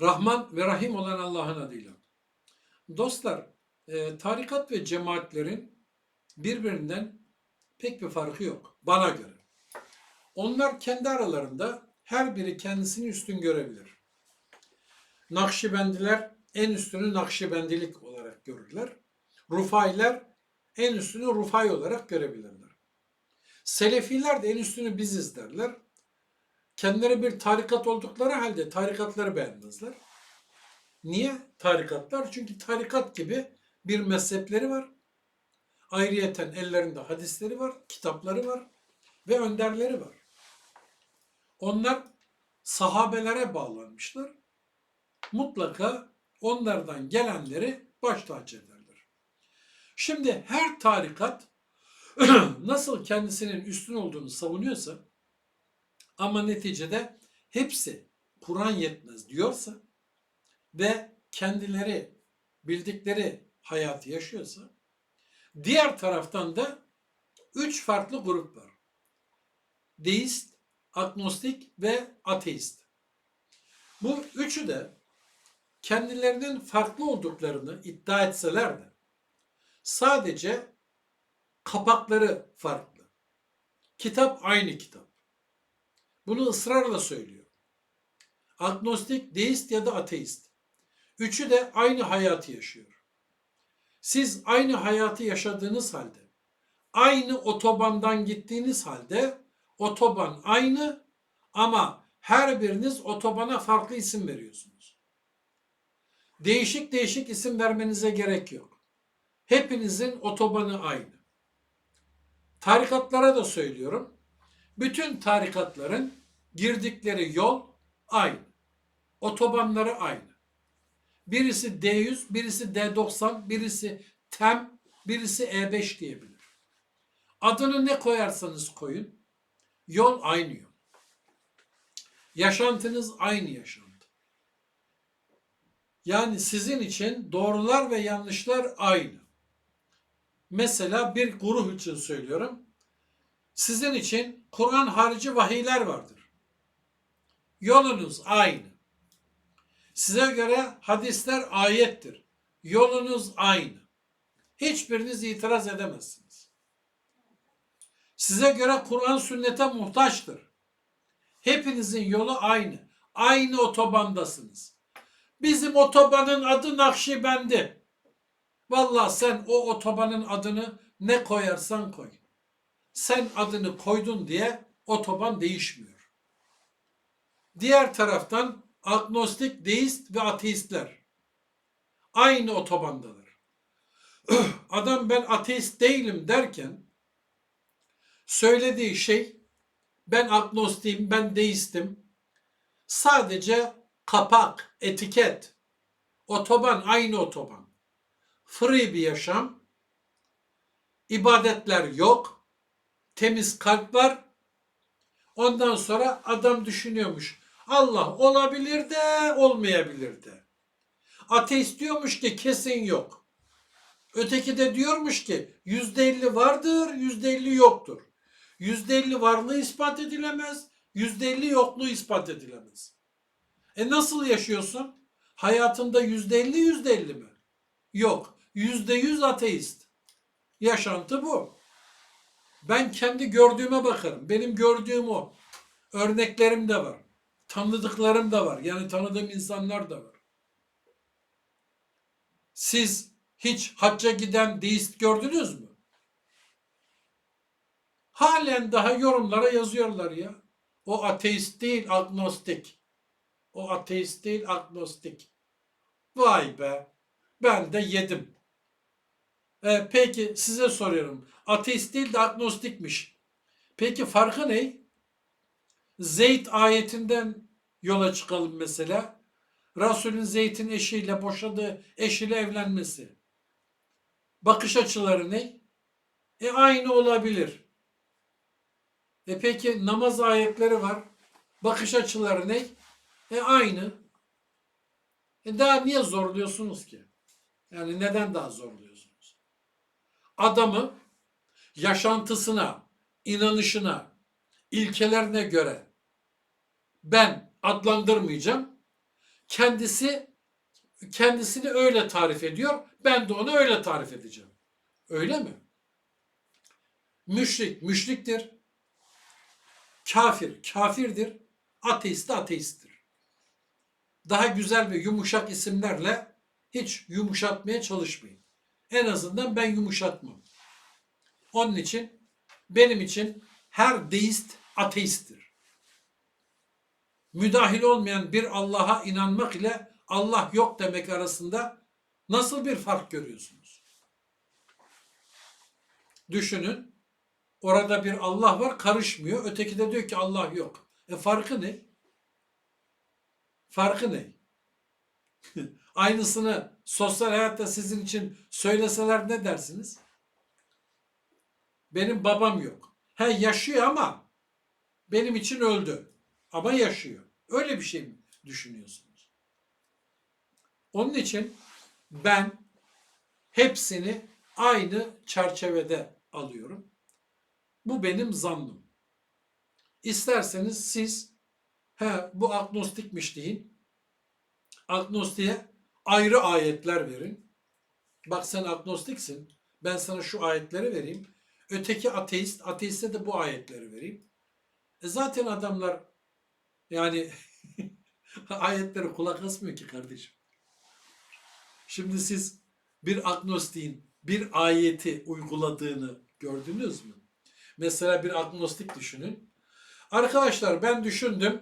Rahman ve Rahim olan Allah'ın adıyla. Dostlar, e, tarikat ve cemaatlerin birbirinden pek bir farkı yok bana göre. Onlar kendi aralarında her biri kendisini üstün görebilir. Nakşibendiler en üstünü Nakşibendilik olarak görürler. Rufailer en üstünü Rufai olarak görebilirler. Selefiler de en üstünü biziz derler. Kendileri bir tarikat oldukları halde tarikatları beğenmezler. Niye tarikatlar? Çünkü tarikat gibi bir mezhepleri var. Ayrıyeten ellerinde hadisleri var, kitapları var ve önderleri var. Onlar sahabelere bağlanmışlar. Mutlaka onlardan gelenleri baş tacı ederler. Şimdi her tarikat nasıl kendisinin üstün olduğunu savunuyorsa ama neticede hepsi Kur'an yetmez diyorsa ve kendileri bildikleri hayatı yaşıyorsa diğer taraftan da üç farklı grup var. Deist, agnostik ve ateist. Bu üçü de kendilerinin farklı olduklarını iddia etseler de sadece kapakları farklı. Kitap aynı kitap. Bunu ısrarla söylüyor. Agnostik, deist ya da ateist. Üçü de aynı hayatı yaşıyor. Siz aynı hayatı yaşadığınız halde, aynı otobandan gittiğiniz halde otoban aynı ama her biriniz otobana farklı isim veriyorsunuz. Değişik değişik isim vermenize gerek yok. Hepinizin otobanı aynı. Tarikatlara da söylüyorum. Bütün tarikatların girdikleri yol aynı. Otobanları aynı. Birisi D100, birisi D90, birisi TEM, birisi E5 diyebilir. Adını ne koyarsanız koyun, yol aynı yol. Yaşantınız aynı yaşantı. Yani sizin için doğrular ve yanlışlar aynı. Mesela bir grup için söylüyorum. Sizin için Kur'an harici vahiyler vardır. Yolunuz aynı. Size göre hadisler ayettir. Yolunuz aynı. Hiçbiriniz itiraz edemezsiniz. Size göre Kur'an sünnete muhtaçtır. Hepinizin yolu aynı. Aynı otobandasınız. Bizim otobanın adı Nakşibendi. Vallahi sen o otobanın adını ne koyarsan koy. Sen adını koydun diye otoban değişmiyor. Diğer taraftan agnostik, deist ve ateistler. Aynı otobandalar. Adam ben ateist değilim derken söylediği şey ben agnostiyim, ben deistim. Sadece kapak, etiket. Otoban aynı otoban. Free bir yaşam. ibadetler yok. Temiz kalp var. Ondan sonra adam düşünüyormuş. Allah olabilir de olmayabilir de. Ateist diyormuş ki kesin yok. Öteki de diyormuş ki yüzde elli vardır, yüzde elli yoktur. Yüzde elli varlığı ispat edilemez, yüzde elli yokluğu ispat edilemez. E nasıl yaşıyorsun? Hayatında yüzde elli, yüzde elli mi? Yok. Yüzde yüz ateist. Yaşantı bu. Ben kendi gördüğüme bakarım. Benim gördüğüm o. Örneklerim de var. Tanıdıklarım da var. Yani tanıdığım insanlar da var. Siz hiç hacca giden deist gördünüz mü? Halen daha yorumlara yazıyorlar ya. O ateist değil, agnostik. O ateist değil, agnostik. Vay be. Ben de yedim. E, peki size soruyorum. Ateist değil de agnostikmiş. Peki farkı ne? Zeyd ayetinden yola çıkalım mesela. Resulün Zeyd'in eşiyle boşadığı eşiyle evlenmesi. Bakış açıları ne? E aynı olabilir. E peki namaz ayetleri var. Bakış açıları ne? E aynı. E daha niye zorluyorsunuz ki? Yani neden daha zorluyorsunuz? Adamı yaşantısına, inanışına, ilkelerine göre ben adlandırmayacağım. kendisi kendisini öyle tarif ediyor. Ben de onu öyle tarif edeceğim. Öyle mi? Müşrik, müşriktir. Kafir, kafirdir. Ateist de ateisttir. Daha güzel ve yumuşak isimlerle hiç yumuşatmaya çalışmayın. En azından ben yumuşatmam. Onun için benim için her deist ateisttir. Müdahil olmayan bir Allah'a inanmak ile Allah yok demek arasında nasıl bir fark görüyorsunuz? Düşünün. Orada bir Allah var karışmıyor. Öteki de diyor ki Allah yok. E farkı ne? Farkı ne? Aynısını sosyal hayatta sizin için söyleseler ne dersiniz? Benim babam yok. He yaşıyor ama benim için öldü. Ama yaşıyor. Öyle bir şey mi düşünüyorsunuz? Onun için ben hepsini aynı çerçevede alıyorum. Bu benim zannım. İsterseniz siz he bu agnostikmiş deyin. Agnostiğe ayrı ayetler verin. Bak sen agnostiksin. Ben sana şu ayetleri vereyim. Öteki ateist, ateiste de bu ayetleri vereyim. E zaten adamlar yani ayetleri kulak asmıyor ki kardeşim. Şimdi siz bir agnostiğin bir ayeti uyguladığını gördünüz mü? Mesela bir agnostik düşünün. Arkadaşlar ben düşündüm.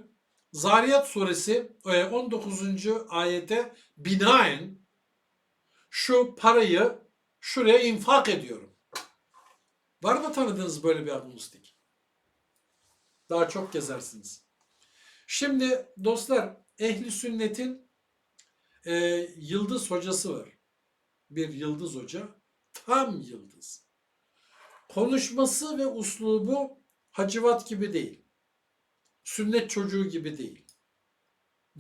Zariyat suresi e, 19. ayete binaen şu parayı şuraya infak ediyorum. Var mı tanıdığınız böyle bir agnostik? Daha çok gezersiniz. Şimdi dostlar ehli sünnetin e, yıldız hocası var. Bir yıldız hoca. Tam yıldız. Konuşması ve uslubu hacivat gibi değil. Sünnet çocuğu gibi değil.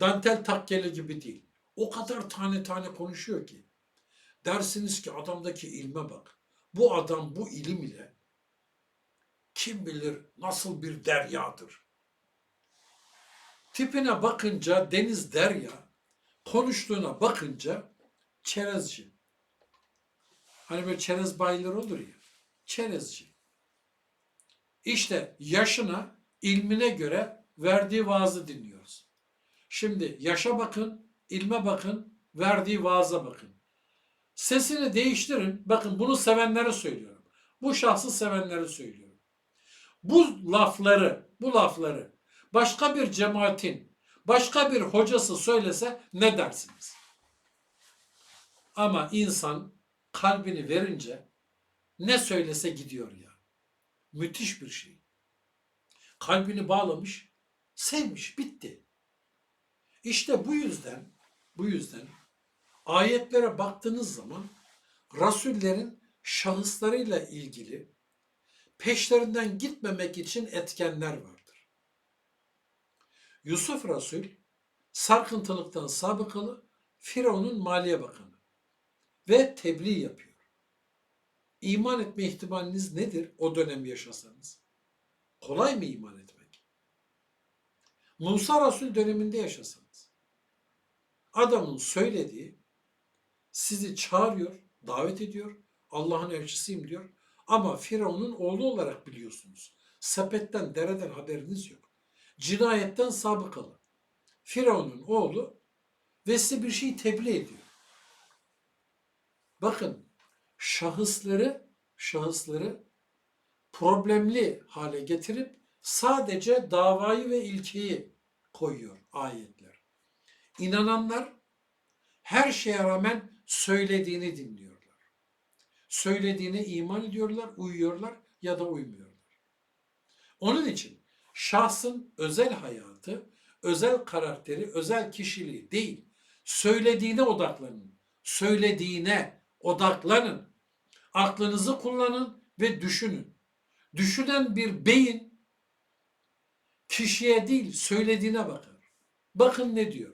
Dantel takkeli gibi değil. O kadar tane tane konuşuyor ki. Dersiniz ki adamdaki ilme bak. Bu adam bu ilim ile kim bilir nasıl bir deryadır. Tipine bakınca deniz derya, konuştuğuna bakınca çerezci. Hani böyle çerez bayları olur ya, çerezci. İşte yaşına, ilmine göre verdiği vaazı dinliyoruz. Şimdi yaşa bakın, ilme bakın, verdiği vaaza bakın. Sesini değiştirin. Bakın bunu sevenlere söylüyorum. Bu şahsı sevenlere söylüyorum. Bu lafları, bu lafları başka bir cemaatin, başka bir hocası söylese ne dersiniz? Ama insan kalbini verince ne söylese gidiyor ya. Müthiş bir şey. Kalbini bağlamış, sevmiş, bitti. İşte bu yüzden, bu yüzden ayetlere baktığınız zaman rasullerin şahıslarıyla ilgili peşlerinden gitmemek için etkenler vardır. Yusuf Resul sarkıntılıktan sabıkalı Firavun'un maliye bakanı ve tebliğ yapıyor. İman etme ihtimaliniz nedir o dönem yaşasanız? Kolay mı iman etmek? Musa Resul döneminde yaşasanız. Adamın söylediği sizi çağırıyor, davet ediyor. Allah'ın elçisiyim diyor. Ama Firavun'un oğlu olarak biliyorsunuz. Sepetten, dereden haberiniz yok. Cinayetten sabıkalı. Firavun'un oğlu ve size bir şey tebliğ ediyor. Bakın şahısları şahısları problemli hale getirip sadece davayı ve ilkeyi koyuyor ayetler. İnananlar her şeye rağmen söylediğini dinliyorlar. Söylediğine iman ediyorlar, uyuyorlar ya da uymuyorlar. Onun için şahsın özel hayatı, özel karakteri, özel kişiliği değil, söylediğine odaklanın. Söylediğine odaklanın. Aklınızı kullanın ve düşünün. Düşünen bir beyin kişiye değil söylediğine bakar. Bakın ne diyor.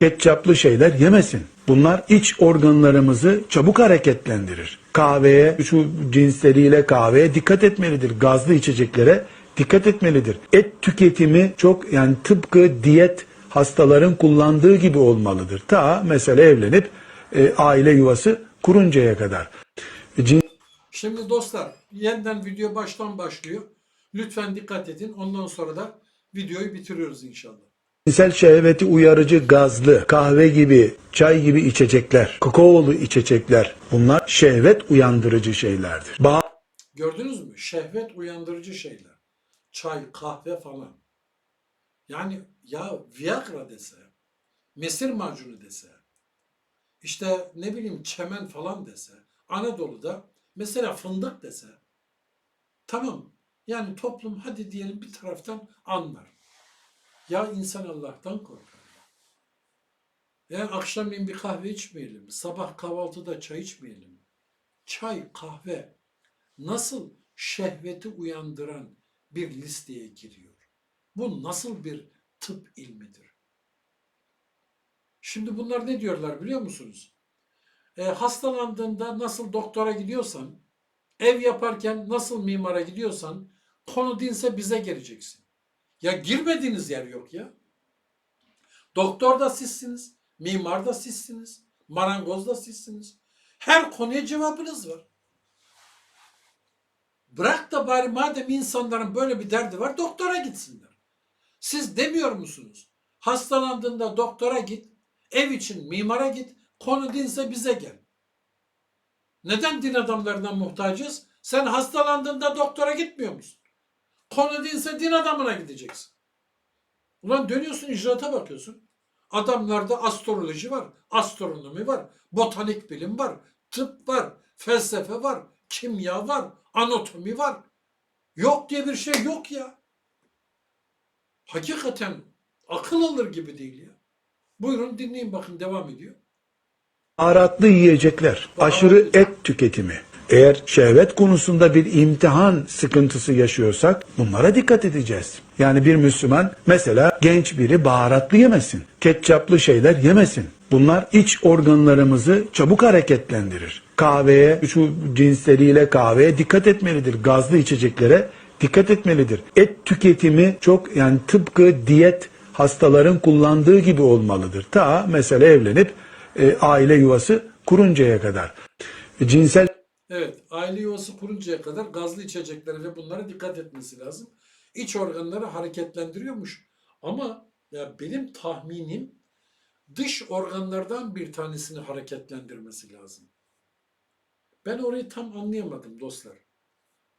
ketçaplı şeyler yemesin. Bunlar iç organlarımızı çabuk hareketlendirir. Kahveye, şu cinsleriyle kahveye dikkat etmelidir. Gazlı içeceklere dikkat etmelidir. Et tüketimi çok yani tıpkı diyet hastaların kullandığı gibi olmalıdır. Ta mesela evlenip e, aile yuvası kuruncaya kadar. Cin- Şimdi dostlar yeniden video baştan başlıyor. Lütfen dikkat edin. Ondan sonra da videoyu bitiriyoruz inşallah. Cinsel şehveti uyarıcı gazlı, kahve gibi, çay gibi içecekler, kakaolu içecekler bunlar şehvet uyandırıcı şeylerdir. Ba- Gördünüz mü? Şehvet uyandırıcı şeyler. Çay, kahve falan. Yani ya Viagra dese, mesir macunu dese, işte ne bileyim çemen falan dese, Anadolu'da mesela fındık dese, tamam yani toplum hadi diyelim bir taraftan anlar. Ya insan Allah'tan korkar. Yani akşamleyin bir kahve içmeyelim, sabah kahvaltıda çay içmeyelim. Çay, kahve, nasıl şehveti uyandıran bir listeye giriyor? Bu nasıl bir tıp ilmidir? Şimdi bunlar ne diyorlar biliyor musunuz? E, hastalandığında nasıl doktora gidiyorsan, ev yaparken nasıl mimara gidiyorsan, konu dinse bize geleceksin. Ya girmediğiniz yer yok ya. Doktor da sizsiniz, mimar da sizsiniz, marangoz da sizsiniz. Her konuya cevabınız var. Bırak da bari madem insanların böyle bir derdi var doktora gitsinler. Siz demiyor musunuz? Hastalandığında doktora git, ev için mimara git, konu dinse bize gel. Neden din adamlarından muhtacız? Sen hastalandığında doktora gitmiyor musun? Konu dinse din adamına gideceksin. Ulan dönüyorsun icraata bakıyorsun. Adamlarda astroloji var, astronomi var, botanik bilim var, tıp var, felsefe var, kimya var, anatomi var. Yok diye bir şey yok ya. Hakikaten akıl alır gibi değil ya. Buyurun dinleyin bakın devam ediyor. Baharatlı yiyecekler, aşırı et tüketimi. Eğer şehvet konusunda bir imtihan sıkıntısı yaşıyorsak bunlara dikkat edeceğiz. Yani bir Müslüman mesela genç biri baharatlı yemesin, ketçaplı şeyler yemesin. Bunlar iç organlarımızı çabuk hareketlendirir. Kahveye, şu cinsleriyle kahveye dikkat etmelidir. Gazlı içeceklere dikkat etmelidir. Et tüketimi çok yani tıpkı diyet hastaların kullandığı gibi olmalıdır. Ta mesela evlenip e, aile yuvası kuruncaya kadar. Cinsel Evet, aile yuvası kuruncaya kadar gazlı içeceklere ve bunlara dikkat etmesi lazım. İç organları hareketlendiriyormuş. Ama ya benim tahminim dış organlardan bir tanesini hareketlendirmesi lazım. Ben orayı tam anlayamadım dostlar.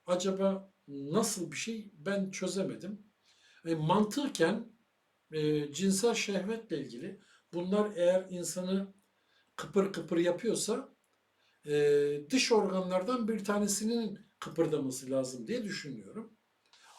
Acaba nasıl bir şey ben çözemedim. E, mantıken e, cinsel şehvetle ilgili bunlar eğer insanı kıpır kıpır yapıyorsa e, dış organlardan bir tanesinin kıpırdaması lazım diye düşünüyorum.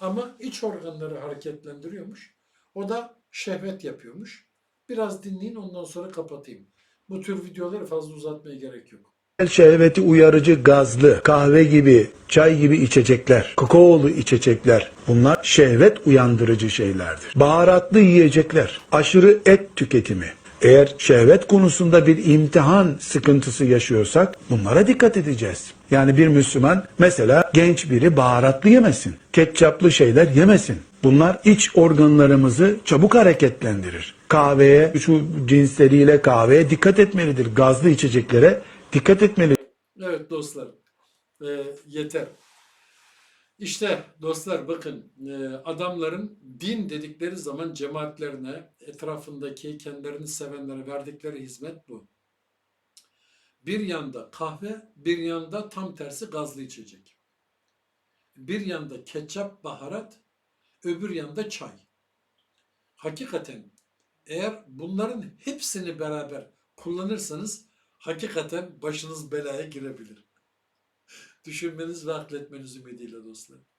Ama iç organları hareketlendiriyormuş. O da şehvet yapıyormuş. Biraz dinleyin ondan sonra kapatayım. Bu tür videoları fazla uzatmaya gerek yok. şehveti uyarıcı gazlı, kahve gibi, çay gibi içecekler, kakaolu içecekler bunlar şehvet uyandırıcı şeylerdir. Baharatlı yiyecekler, aşırı et tüketimi. Eğer şehvet konusunda bir imtihan sıkıntısı yaşıyorsak bunlara dikkat edeceğiz. Yani bir Müslüman mesela genç biri baharatlı yemesin, ketçaplı şeyler yemesin. Bunlar iç organlarımızı çabuk hareketlendirir. Kahveye, şu cinsleriyle kahveye dikkat etmelidir. Gazlı içeceklere dikkat etmeli. Evet dostlar, e, yeter. İşte dostlar bakın e, adamların din dedikleri zaman cemaatlerine, etrafındaki kendilerini sevenlere verdikleri hizmet bu. Bir yanda kahve, bir yanda tam tersi gazlı içecek. Bir yanda ketçap, baharat, öbür yanda çay. Hakikaten eğer bunların hepsini beraber kullanırsanız hakikaten başınız belaya girebilir. Düşünmeniz ve akletmeniz ümidiyle dostlar.